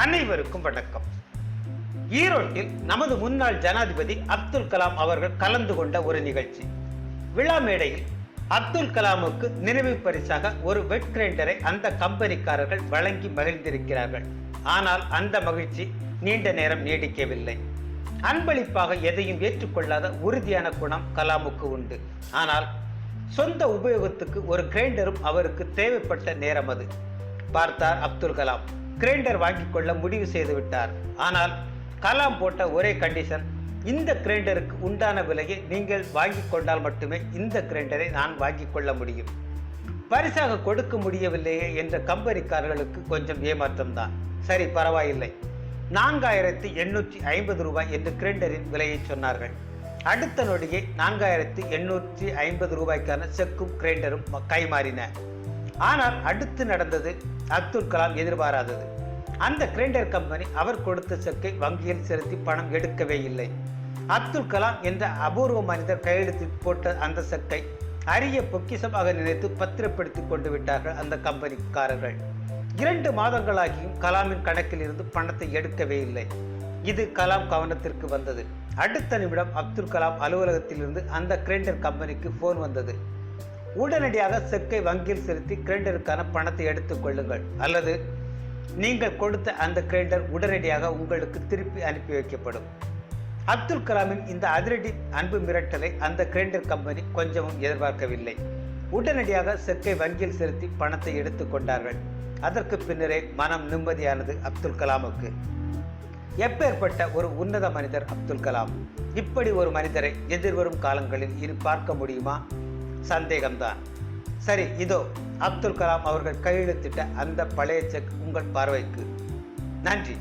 அனைவருக்கும் வணக்கம். ஈரோட்டில் நமது முன்னாள் ஜனாதிபதி அப்துல் கலாம் அவர்கள் கலந்து கொண்ட ஒரு நிகழ்ச்சி. விழா மேடையில் அப்துல் கலாமுக்கு நினைவு பரிசாக ஒரு வெட் கிரைண்டரை அந்த கம்பெனிக்காரர்கள் வழங்கி மகிழ்ந்திருக்கிறார்கள். ஆனால் அந்த மகிழ்ச்சி நீண்ட நேரம் நீடிக்கவில்லை. அன்பளிப்பாக எதையும் ஏற்றுக்கொள்ளாத உறுதியான குணம் கலாமுக்கு உண்டு. ஆனால் சொந்த உபயோகத்துக்கு ஒரு கிரைண்டரும் அவருக்கு தேவைப்பட்ட நேரம் அது. பார்த்தார் அப்துல் கலாம். கிரைண்டர் வாங்கிக் கொள்ள முடிவு செய்து விட்டார். ஆனால் கலாம் போட்ட ஒரே கண்டிஷன் இந்த கிரைண்டருக்கு உண்டான விலையை நீங்கள் வாங்கி கொண்டால் மட்டுமே இந்த கிரைண்டரை நான் வாங்கி கொள்ள முடியும். பரிசாக கொடுக்க முடியவில்லையே என்ற கம்பெனிக்காரர்களுக்கு கொஞ்சம் ஏமாற்றம் தான் சரி பரவாயில்லை. நான்காயிரத்தி எண்ணூற்றி ஐம்பது ரூபாய் என்று கிரைண்டரின் விலையை சொன்னார்கள். அடுத்த நொடியே நான்காயிரத்தி எண்ணூற்றி ஐம்பது ரூபாய்க்கான செக்கும் கிரைண்டரும் கைமாறின. ஆனால் அடுத்து நடந்தது அப்துல் கலாம் எதிர்பாராதது. அந்த கிரைண்டர் கம்பெனி அவர் கொடுத்த செக்கை வங்கியில் செலுத்தி பணம் எடுக்கவே இல்லை. அப்துல் கலாம் என்ற அபூர்வ மனிதர் கையெழுத்து போட்ட அந்த செக்கை அரிய பொக்கிஷமாக நினைத்து பத்திரப்படுத்தி கொண்டு விட்டார்கள் அந்த கம்பெனிக்காரர்கள். இரண்டு மாதங்களாகியும் கலாமின் கணக்கில் இருந்து பணத்தை எடுக்கவே இல்லை. இது கலாம் கவனத்திற்கு வந்தது. அடுத்த நிமிடம் அப்துல் கலாம் அலுவலகத்திலிருந்து அந்த கிரைண்டர் கம்பெனிக்கு ஃபோன் வந்தது. உடனடியாக செக்கை வங்கியில் செலுத்தி கிரைண்டருக்கான பணத்தை எடுத்துக் கொள்ளுங்கள். அல்லது நீங்கள் கொடுத்த அந்த கிரைண்டர் உடனடியாக உங்களுக்கு திருப்பி அனுப்பி வைக்கப்படும். அப்துல் கலாமின் இந்த அதிரடி அன்பு மிரட்டலை அந்த கிரைண்டர் கம்பெனி கொஞ்சமும் எதிர்பார்க்கவில்லை. உடனடியாக செக்கை வங்கியில் செலுத்தி பணத்தை எடுத்துக் கொண்டார்கள். அதற்கு பின்னரே மனம் நிம்மதியானது அப்துல் கலாமுக்கு. எப்பேற்பட்ட ஒரு உன்னத மனிதர் அப்துல் கலாம்? இப்படி ஒரு மனிதரை எதிர்வரும் காலங்களில் இனி பார்க்க முடியுமா? சந்தேகம்தான். சரி இதோ அப்துல் கலாம் அவர்கள் கையெழுத்திட்ட அந்த பழைய செக் உங்கள் பார்வைக்கு. நன்றி.